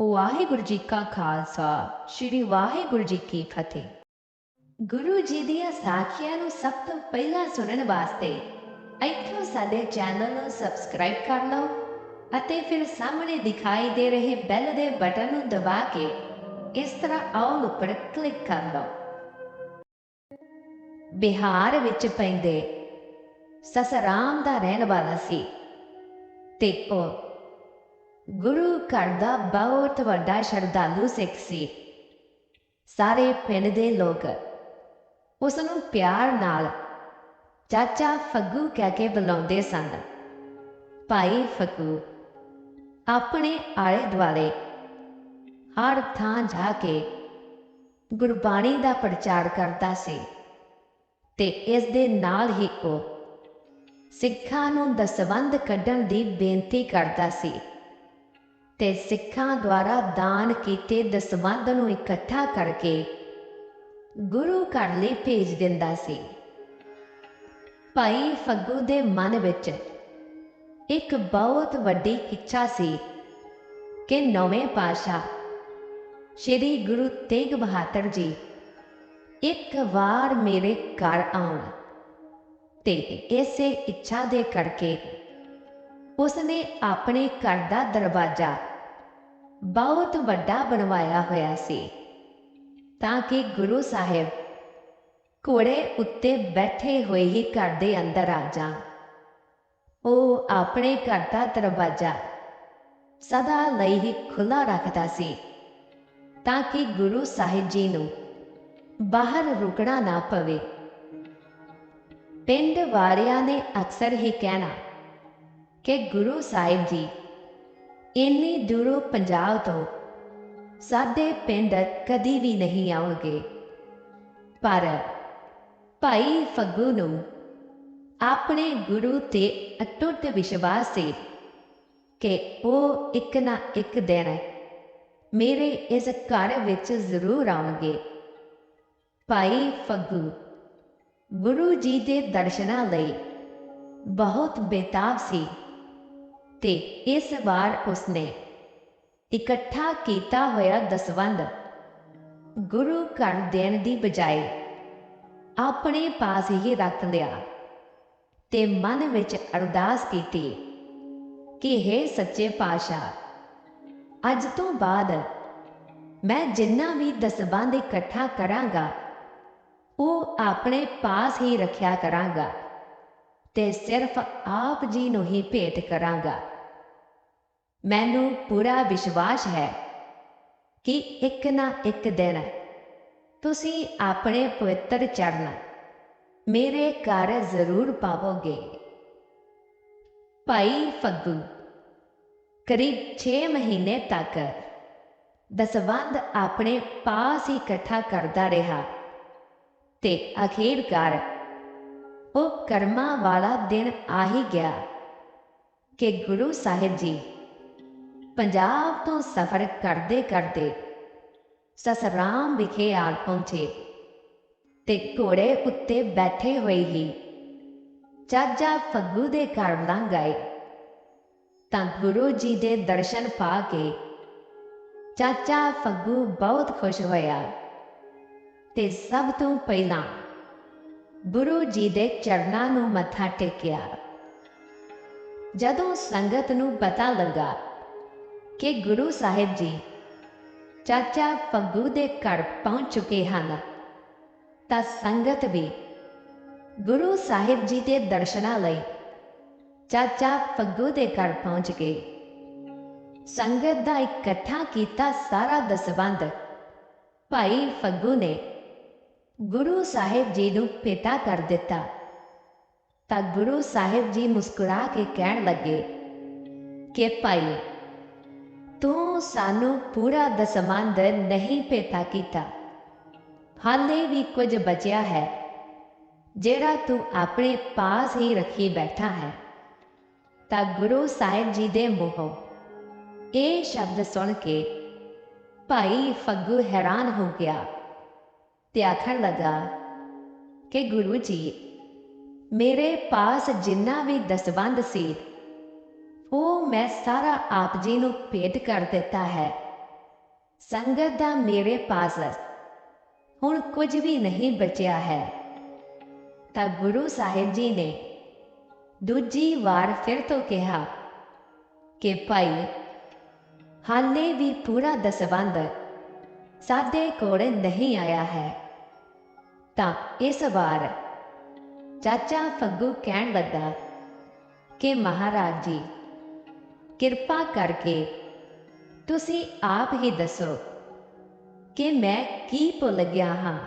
ਵਾਹਿਗੁਰੂ ਜੀ ਕਾ ਖਾਲਸਾ, ਸ੍ਰੀ ਵਾਹਿਗੁਰੂ ਜੀ ਕੀ ਫਤਿਹ। ਗੁਰੂ ਜੀ ਦੀਆਂ ਸਾਖੀਆਂ ਨੂੰ ਸਭ ਤੋਂ ਪਹਿਲਾਂ ਸੁਣਨ ਵਾਸਤੇ ਇੱਥੋਂ ਸਾਡੇ ਚੈਨਲ ਨੂੰ ਸਬਸਕ੍ਰਾਈਬ ਕਰ ਲਓ ਅਤੇ ਫਿਰ ਸਾਹਮਣੇ ਦਿਖਾਈ ਦੇ ਰਹੇ ਬੈਲ ਦੇ ਬਟਨ ਨੂੰ ਦਬਾ ਕੇ ਇਸ ਤਰ੍ਹਾਂ ਆਲ ਉੱਪਰ ਕਲਿੱਕ ਕਰ ਲਓ। ਬਿਹਾਰ ਵਿੱਚ ਪੈਂਦੇ ਸਸਰਾਮ ਦਾ ਰਹਿਣ ਵਾਲਾ ਸੀ ਤੇ ਉਹ ਗੁਰੂ ਘਰ ਦਾ ਬਹੁਤ ਵੱਡਾ ਸ਼ਰਧਾਲੂ ਸਿੱਖ ਸੀ। ਸਾਰੇ ਪਿੰਡ ਦੇ ਲੋਕ ਉਸ ਨੂੰ ਪਿਆਰ ਨਾਲ ਚਾਚਾ ਫੱਗੂ ਕਹਿ ਕੇ ਬੁਲਾਉਂਦੇ ਸਨ। ਭਾਈ ਫੱਗੂ, ਆਪਣੇ ਆਲੇ ਦੁਆਲੇ ਹਰ ਥਾਂ ਜਾ ਕੇ ਗੁਰਬਾਣੀ ਦਾ ਪ੍ਰਚਾਰ ਕਰਦਾ ਸੀ ਤੇ ਇਸ ਦੇ ਨਾਲ ਹੀ ਉਹ ਸਿੱਖਾਂ ਨੂੰ ਦਸਵੰਧ ਕੱਢਣ ਦੀ ਬੇਨਤੀ ਕਰਦਾ ਸੀ। ਤੇ ਸਿੱਖਾਂ ਦੁਆਰਾ ਦਾਨ ਕੀਤੇ ਦਸਵੰਧ ਨੂੰ ਇਕੱਠਾ ਕਰਕੇ ਗੁਰੂ ਘਰ ਲਈ ਭੇਜ ਦਿੰਦਾ ਸੀ। ਭਾਈ ਫੱਗੂ ਦੇ ਮਨ ਵਿੱਚ ਇੱਕ ਬਹੁਤ ਵੱਡੀ ਇੱਛਾ ਸੀ ਕਿ ਨਵੇਂ ਪਾਸ਼ਾ ਸ਼੍ਰੀ ਗੁਰੂ ਤੇਗ ਬਹਾਦਰ ਜੀ ਇੱਕ ਵਾਰ ਮੇਰੇ ਘਰ ਆਉਣ ਤੇ ਇਸੇ ਇੱਛਾ ਦੇ ਕਰਕੇ ਉਸਨੇ ਆਪਣੇ ਘਰ ਦਾ ਦਰਵਾਜ਼ਾ ਬਹੁਤ ਵੱਡਾ ਬਣਵਾਇਆ ਹੋਇਆ ਸੀ, ਤਾਂ ਕਿ ਗੁਰੂ ਸਾਹਿਬ ਘੋੜੇ ਉੱਤੇ ਬੈਠੇ ਹੋਏ ਹੀ ਘਰ ਦੇ ਅੰਦਰ ਆ ਜਾਣ। ਉਹ ਆਪਣੇ ਘਰ ਦਾ ਦਰਵਾਜ਼ਾ ਸਦਾ ਲਈ ਹੀ ਖੁੱਲਾ ਰੱਖਦਾ ਸੀ, ਤਾਂ ਕਿ ਗੁਰੂ ਸਾਹਿਬ ਜੀ ਨੂੰ ਬਾਹਰ ਰੁਕਣਾ ਨਾ ਪਵੇ। ਪਿੰਡ ਵਾਲਿਆਂ ਨੇ ਅਕਸਰ ਹੀ ਕਹਿਣਾ ਕਿ ਗੁਰੂ ਸਾਹਿਬ ਜੀ ਇੰਨੀ ਦੂਰੋਂ ਪੰਜਾਬ ਤੋਂ ਸਾਡੇ ਪਿੰਡ ਕਦੀ ਵੀ ਨਹੀਂ ਆਉਣਗੇ। ਪਰ ਭਾਈ ਫੱਗੂ ਨੂੰ ਆਪਣੇ ਗੁਰੂ ਤੇ ਅਟੁੱਟ ਵਿਸ਼ਵਾਸ ਸੀ ਕਿ ਉਹ ਇੱਕ ਨਾ ਇੱਕ ਦਿਨ ਮੇਰੇ ਇਸ ਘਰ ਵਿੱਚ ਜ਼ਰੂਰ ਆਉਣਗੇ। ਭਾਈ ਫੱਗੂ ਗੁਰੂ ਜੀ ਦੇ ਦਰਸ਼ਨਾਂ ਲਈ ਬਹੁਤ ਬੇਤਾਬ ਸੀ। ਤੇ ਇਸ ਵਾਰ ਉਸਨੇ ਇਕੱਠਾ ਕੀਤਾ ਹੋਇਆ ਦਸਵੰਧ ਗੁਰੂ ਘਰ ਦੇਣ ਦੀ ਬਜਾਏ ਆਪਣੇ ਪਾਸ ਹੀ ਰੱਖ ਲਿਆ ਤੇ ਮਨ ਵਿੱਚ ਅਰਦਾਸ ਕੀਤੀ ਕਿ हे ਸੱਚੇ ਪਾਤਸ਼ਾਹ, ਅੱਜ ਤੋਂ ਬਾਅਦ ਮੈਂ ਜਿੰਨਾ ਵੀ ਦਸਵੰਧ ਇਕੱਠਾ ਕਰਾਂਗਾ, ਉਹ ਆਪਣੇ ਪਾਸ ਹੀ ਰੱਖਿਆ ਕਰਾਂਗਾ। ਤੇ ਸਿਰਫ ਆਪ ਜੀ ਨੂੰ ਹੀ ਭੇਟ ਕਰਾਂਗਾ। ਮੈਨੂੰ ਪੂਰਾ ਵਿਸ਼ਵਾਸ ਹੈ ਕਿ ਇੱਕ ਨਾ ਇੱਕ ਦਿਨ ਤੁਸੀਂ ਆਪਣੇ ਪਵਿੱਤਰ ਚਰਨ ਮੇਰੇ ਘਰ ਜ਼ਰੂਰ ਪਾਵੋਗੇ। ਭਾਈ ਫੱਗੂ, ਕਰੀਬ 6 ਮਹੀਨੇ ਤੱਕ ਦਸਵੰਧ ਆਪਣੇ ਪਾਸ ਹੀ ਇਕੱਠਾ ਕਰਦਾ ਰਿਹਾ ਤੇ ਅਖੀਰਕਾਰ ਉਹ ਕਰਮਾਂ ਵਾਲਾ ਦਿਨ ਆ ਹੀ ਗਿਆ ਕਿ ਗੁਰੂ ਸਾਹਿਬ ਜੀ ਪੰਜਾਬ ਤੋਂ ਸਫ਼ਰ ਕਰਦੇ ਕਰਦੇ ਸਸਰਾਮ ਵਿਖੇ ਆ ਪਹੁੰਚੇ ਤੇ ਘੋੜੇ ਉੱਤੇ ਬੈਠੇ ਹੋਏ ਹੀ ਚਾਚਾ ਫੱਗੂ ਦੇ ਘਰ ਲੰਘ ਗਏ। ਤਾਂ ਗੁਰੂ ਜੀ ਦੇ ਦਰਸ਼ਨ ਪਾ ਕੇ ਚਾਚਾ ਫੱਗੂ ਬਹੁਤ ਖੁਸ਼ ਹੋਇਆ ਤੇ ਸਭ ਤੋਂ ਪਹਿਲਾਂ ਗੁਰੂ ਜੀ ਦੇ ਚਰਨਾਂ ਨੂੰ ਮੱਥਾ ਟੇਕਿਆ। ਜਦੋਂ ਸੰਗਤ ਨੂੰ ਪਤਾ ਲੱਗਾ ਕਿ ਗੁਰੂ ਸਾਹਿਬ ਜੀ ਚਾਚਾ ਫੱਗੂ ਦੇ ਘਰ ਪਹੁੰਚ ਚੁੱਕੇ ਹਨ, ਤਾਂ ਸੰਗਤ ਵੀ ਗੁਰੂ ਸਾਹਿਬ ਜੀ ਦੇ ਦਰਸ਼ਨਾਂ ਲਈ ਚਾਚਾ ਫੱਗੂ ਦੇ ਘਰ ਪਹੁੰਚ ਗਏ। ਸੰਗਤ ਦਾ ਇਕੱਠਾ ਕੀਤਾ ਸਾਰਾ ਦਸਵੰਧ ਭਾਈ ਫੱਗੂ ਨੇ ਗੁਰੂ ਸਾਹਿਬ ਜੀ ਨੂੰ ਪਿਤਾ ਕਰ ਦਿੱਤਾ। ਤਾਂ ਗੁਰੂ ਸਾਹਿਬ ਜੀ ਮੁਸਕਰਾ ਕੇ ਕਹਿਣ ਲੱਗੇ, ਕਿ ਭਾਈ, ਤੂੰ ਸਾਨੂੰ ਪੂਰਾ ਦਸਵੰਧ ਨਹੀਂ ਪਿਤਾ ਕੀਤਾ। ਹਾਲੇ ਵੀ ਕੁਝ ਬਚਿਆ ਹੈ, ਜਿਹੜਾ ਤੂੰ ਆਪਣੇ ਪਾਸ ਹੀ ਰੱਖੀ ਬੈਠਾ ਹੈ। ਤਾਂ ਗੁਰੂ ਸਾਹਿਬ ਜੀ ਦੇ ਮੂੰਹੋਂ ਇਹ ਸ਼ਬਦ ਸੁਣ ਕੇ ਭਾਈ ਫੱਗੂ ਹੈਰਾਨ ਹੋ ਗਿਆ। ਤੇ ਆਖਣ ਲੱਗਾ, ਕਿ ਗੁਰੂ ਜੀ, ਮੇਰੇ ਪਾਸ ਜਿੰਨਾ ਵੀ ਦਸਵੰਧ ਸੀ, ਉਹ ਮੈਂ ਸਾਰਾ ਆਪ ਜੀ ਨੂੰ ਭੇਟ ਕਰ ਦਿੱਤਾ ਹੈ। ਸੰਗਤ ਦਾ ਮੇਰੇ ਪਾਸ ਹੁਣ ਕੁਝ ਵੀ ਨਹੀਂ ਬਚਿਆ ਹੈ। ਤਾਂ ਗੁਰੂ ਸਾਹਿਬ ਜੀ ਨੇ ਦੂਜੀ ਵਾਰ ਫਿਰ ਤੋਂ ਕਿਹਾ ਕਿ ਭਾਈ, ਹਾਲੇ ਵੀ ਪੂਰਾ ਦਸਵੰਧ ਸਾਡੇ ਕੋਲ ਨਹੀਂ ਆਇਆ ਹੈ। ਤਾਂ ਇਸ ਵਾਰ ਚਾਚਾ ਫੱਗੂ ਕਹਿਣ ਲੱਗਾ ਕਿ ਮਹਾਰਾਜ ਜੀ, ਕਿਰਪਾ ਕਰਕੇ ਤੁਸੀਂ ਆਪ ਹੀ ਦੱਸੋ ਕਿ ਮੈਂ ਕੀ ਭੁੱਲ ਗਿਆ ਹਾਂ।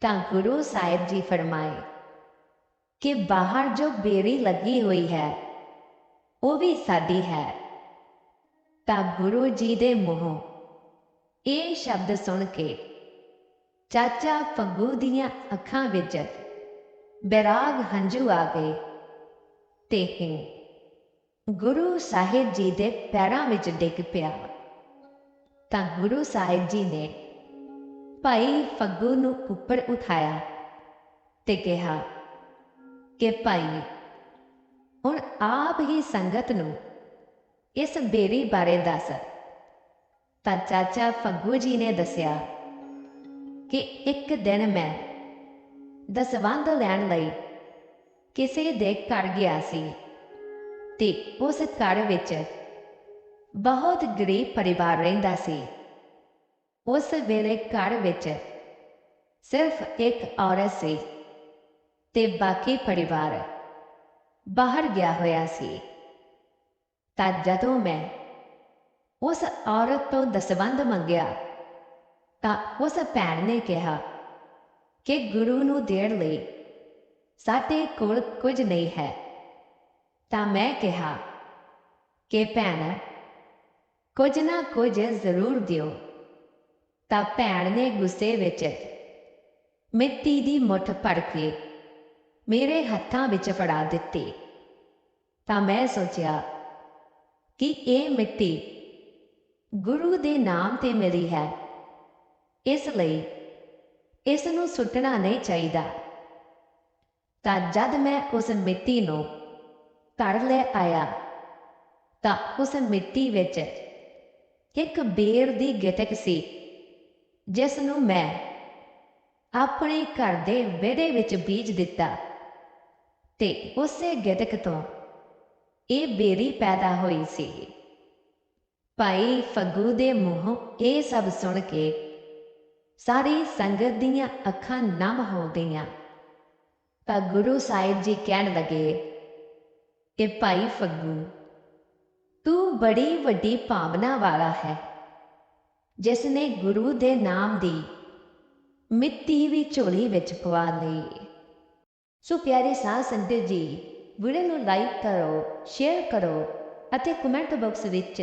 ਤਾਂ ਗੁਰੂ ਸਾਹਿਬ ਜੀ ਫਰਮਾਏ ਕਿ ਬਾਹਰ ਜੋ ਬੇਰੀ ਲੱਗੀ ਹੋਈ ਹੈ, ਉਹ ਵੀ ਸਾਡੀ ਹੈ। ਤਾਂ ਗੁਰੂ ਜੀ ਦੇ ਮੂੰਹੋਂ ਇਹ ਸ਼ਬਦ ਸੁਣ ਕੇ ਚਾਚਾ ਫੱਗੂ ਦੀਆਂ ਅੱਖਾਂ ਵਿੱਚ ਬੈਰਾਗ ਹੰਝੂ ਆ ਗਏ ਤੇ ਗੁਰੂ ਸਾਹਿਬ ਜੀ ਦੇ ਪੈਰਾਂ ਵਿੱਚ ਡਿੱਗ ਪਿਆ। ਤਾਂ ਗੁਰੂ ਸਾਹਿਬ ਜੀ ਨੇ ਭਾਈ ਫੱਗੂ ਨੂੰ ਉੱਪਰ ਉਠਾਇਆ ਤੇ ਕਿਹਾ, ਕਿ ਭਾਈ, ਹੁਣ ਆਪ ਹੀ ਸੰਗਤ ਨੂੰ ਇਸ ਬੇਰੀ ਬਾਰੇ ਦੱਸ। ਤਾਂ ਚਾਚਾ ਫੱਗੂ ਜੀ ਨੇ ਦੱਸਿਆ ਕਿ ਇੱਕ ਦਿਨ ਮੈਂ ਦਸਵੰਧ ਲੈਣ ਲਈ ਕਿਸੇ ਦੇ ਘਰ ਗਿਆ ਸੀ ਤੇ ਉਸ ਘਰ ਵਿੱਚ ਬਹੁਤ ਗਰੀਬ ਪਰਿਵਾਰ ਰਹਿੰਦਾ ਸੀ। ਉਸ ਵੇਲੇ ਘਰ ਵਿੱਚ ਸਿਰਫ ਇੱਕ ਔਰਤ ਸੀ ਤੇ ਬਾਕੀ ਪਰਿਵਾਰ ਬਾਹਰ ਗਿਆ ਹੋਇਆ ਸੀ। ਤਾਂ ਜਦੋਂ ਮੈਂ ਉਸ ਔਰਤ ਤੋਂ ਦਸਵੰਧ ਮੰਗਿਆ। ਤਾਂ ਉਸ ਭੈਣ ਨੇ ਕਿਹਾ, ਕਿ ਗੁਰੂ ਨੂੰ ਦੇਣ ਲਈ ਸਾਡੇ ਕੋਲ ਕੁਝ ਨਹੀਂ ਹੈ। ਤਾਂ ਮੈਂ ਕਿਹਾ, ਕਿ ਭੈਣ, ਕੁਝ ਨਾ ਕੁਝ ਜ਼ਰੂਰ ਦਿਓ। ਤਾਂ ਭੈਣ ਨੇ ਗੁੱਸੇ ਵਿੱਚ ਮਿੱਟੀ ਦੀ ਮੁੱਠ ਭਰ ਕੇ ਮੇਰੇ ਹੱਥਾਂ ਵਿੱਚ ਫੜਾ ਦਿੱਤੀ। ਤਾਂ ਮੈਂ ਸੋਚਿਆ, ਕਿ ਇਹ ਮਿੱਟੀ ਗੁਰੂ ਦੇ ਨਾਮ ਤੇ ਮਿਲੀ ਹੈ। ਇਸ ਲਈ ਇਸ ਨੂੰ ਸੁੱਟਣਾ ਨਹੀਂ ਚਾਹੀਦਾ। ਤਾਂ ਜਦ ਮੈਂ ਉਸ ਮਿੱਟੀ ਨੂੰ ਘਰ ਲੈ ਆਇਆ, ਤਾਂ ਉਸ ਮਿੱਟੀ ਵਿੱਚ ਇੱਕ ਬੇਰ ਦੀ ਗਿਟਕ ਸੀ ਜਿਸ ਨੂੰ ਮੈਂ ਆਪਣੇ ਘਰ ਦੇ ਵਿਹੜੇ ਵਿੱਚ ਬੀਜ ਦਿੱਤਾ ਤੇ ਉਸੇ ਗਿਟਕ ਤੋਂ ਇਹ ਬੇਰੀ ਪੈਦਾ ਹੋਈ ਸੀ। ਭਾਈ ਫੱਗੂ ਦੇ ਮੂੰਹੋਂ ਇਹ ਸਭ ਸੁਣ ਕੇ ਸਾਰੀ ਸੰਗਤ ਦੀਆਂ ਅੱਖਾਂ ਨਮ ਹੋ ਗਈਆਂ। ਤਾਂ ਗੁਰੂ ਸਾਹਿਬ ਜੀ ਕਹਿਣ ਲੱਗੇ ਕਿ ਭਾਈ ਫੱਗੂ, ਤੂੰ ਬੜੀ ਵੱਡੀ ਭਾਵਨਾ ਵਾਲਾ ਹੈ। ਜਿਸ ਨੇ ਗੁਰੂ ਦੇ ਨਾਮ ਦੀ ਮਿੱਟੀ ਵੀ ਝੋਲੀ ਵਿੱਚ ਪਵਾ ਲਈ। ਸੋ ਪਿਆਰੇ ਸਾਧ ਸੰਗਤ ਜੀ ਵੀਡੀਓ ਨੂੰ ਲਾਈਕ ਕਰੋ ਸ਼ੇਅਰ ਕਰੋ ਅਤੇ ਕਮੈਂਟ ਬਾਕਸ ਵਿੱਚ